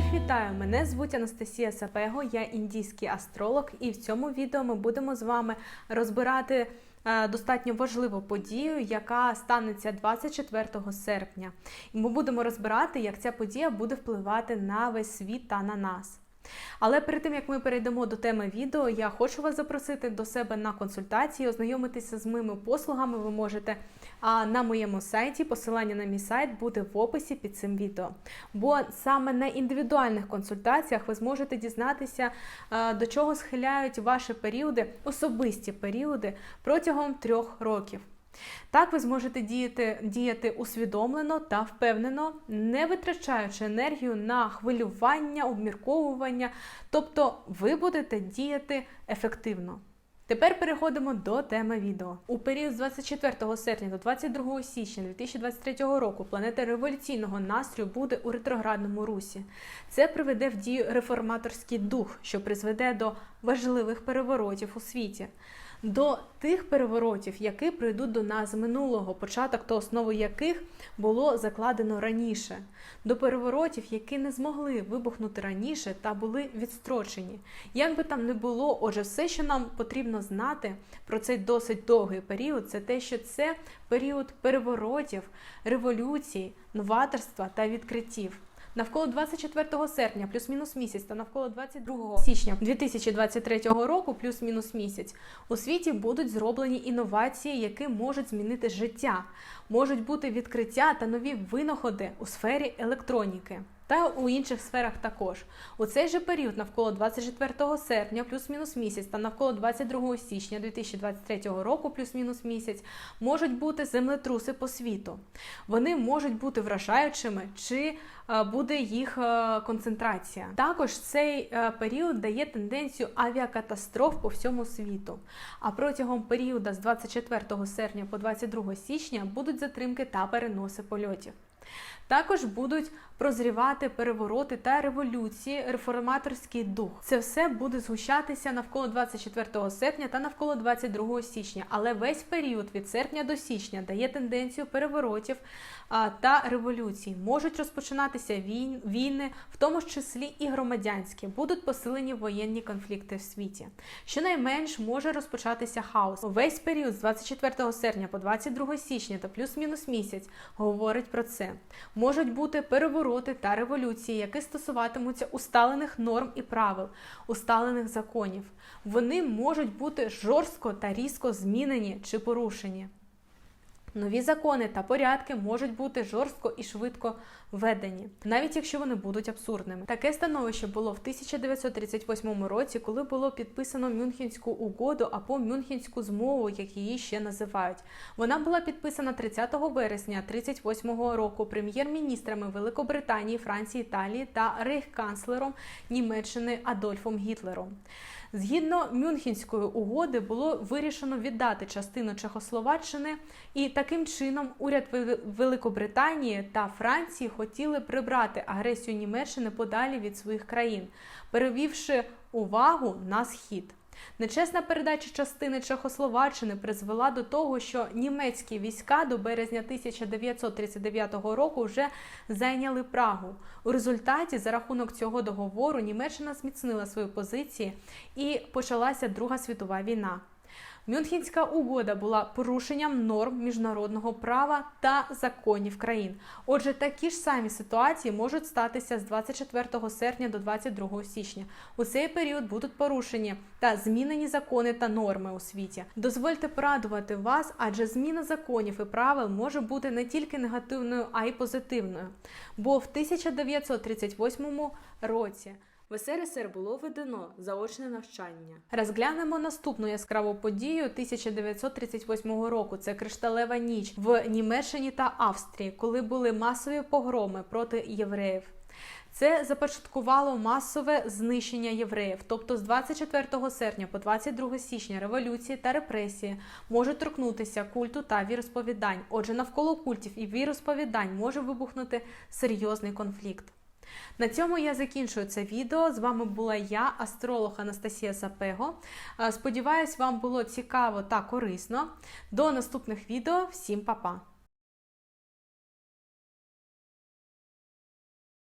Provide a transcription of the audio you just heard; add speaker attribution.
Speaker 1: Всіх вітаю! Мене звуть Анастасія Сапего, я індійський астролог, і в цьому відео ми будемо з вами розбирати е, достатньо важливу подію, яка станеться 24 серпня. І ми будемо розбирати, як ця подія буде впливати на весь світ та на нас. Але перед тим як ми перейдемо до теми відео, я хочу вас запросити до себе на консультації, ознайомитися з моїми послугами. Ви можете на моєму сайті. Посилання на мій сайт буде в описі під цим відео. Бо саме на індивідуальних консультаціях ви зможете дізнатися, до чого схиляють ваші періоди, особисті періоди протягом трьох років. Так ви зможете діяти, діяти усвідомлено та впевнено, не витрачаючи енергію на хвилювання, обмірковування, тобто ви будете діяти ефективно. Тепер переходимо до теми відео. У період з 24 серпня до 22 січня 2023 року планета революційного настрою буде у ретроградному русі. Це приведе в дію реформаторський дух, що призведе до важливих переворотів у світі до тих переворотів, які прийдуть до нас з минулого, початок та основу яких було закладено раніше, до переворотів, які не змогли вибухнути раніше та були відстрочені. Як би там не було, отже, все, що нам потрібно знати про цей досить довгий період, це те, що це період переворотів, революцій, новаторства та відкриттів. Навколо 24 серпня, плюс-мінус місяць, та навколо 22 січня 2023 року, плюс-мінус місяць, у світі будуть зроблені інновації, які можуть змінити життя, можуть бути відкриття та нові винаходи у сфері електроніки. Та у інших сферах також. У цей же період, навколо 24 серпня, плюс-мінус місяць, та навколо 22 січня 2023 року, плюс-мінус місяць, можуть бути землетруси по світу. Вони можуть бути вражаючими, чи е, буде їх е, концентрація. Також цей е, період дає тенденцію авіакатастроф по всьому світу. А протягом періоду з 24 серпня по 22 січня будуть затримки та переноси польотів. Також будуть прозрівати перевороти та революції, реформаторський дух. Це все буде згущатися навколо 24 серпня та навколо 22 січня. Але весь період від серпня до січня дає тенденцію переворотів та революцій. Можуть розпочинатися війн, війни, в тому числі і громадянські, будуть посилені воєнні конфлікти в світі. Щонайменш може розпочатися хаос. Весь період з 24 серпня по 22 січня та плюс-мінус місяць говорить про це. Можуть бути перевороти та революції, які стосуватимуться усталених норм і правил, усталених законів. Вони можуть бути жорстко та різко змінені чи порушені. Нові закони та порядки можуть бути жорстко і швидко введені, навіть якщо вони будуть абсурдними. Таке становище було в 1938 році, коли було підписано Мюнхенську угоду або Мюнхенську змову, як її ще називають. Вона була підписана 30 вересня 1938 року прем'єр-міністрами Великобританії, Франції, Італії та рейхканцлером Німеччини Адольфом Гітлером. Згідно Мюнхенської угоди було вирішено віддати частину Чехословаччини, і таким чином уряд Великобританії та Франції хотіли прибрати агресію Німеччини подалі від своїх країн, перевівши увагу на схід. Нечесна передача частини Чехословаччини призвела до того, що німецькі війська до березня 1939 року вже зайняли Прагу. У результаті, за рахунок цього договору, Німеччина зміцнила свої позиції і почалася Друга світова війна. Мюнхенська угода була порушенням норм міжнародного права та законів країн. Отже, такі ж самі ситуації можуть статися з 24 серпня до 22 січня. У цей період будуть порушені та змінені закони та норми у світі. Дозвольте порадувати вас, адже зміна законів і правил може бути не тільки негативною, а й позитивною. Бо в 1938 році. В СРСР було введено заочне навчання. Розглянемо наступну яскраву подію 1938 року. Це кришталева ніч в Німеччині та Австрії, коли були масові погроми проти євреїв. Це започаткувало масове знищення євреїв. Тобто з 24 серпня по 22 січня революції та репресії можуть торкнутися культу та віросповідань. Отже, навколо культів і віросповідань може вибухнути серйозний конфлікт. На цьому я закінчую це відео. З вами була я, астролог Анастасія Сапего. Сподіваюсь, вам було цікаво та корисно. До наступних відео. Всім па-па!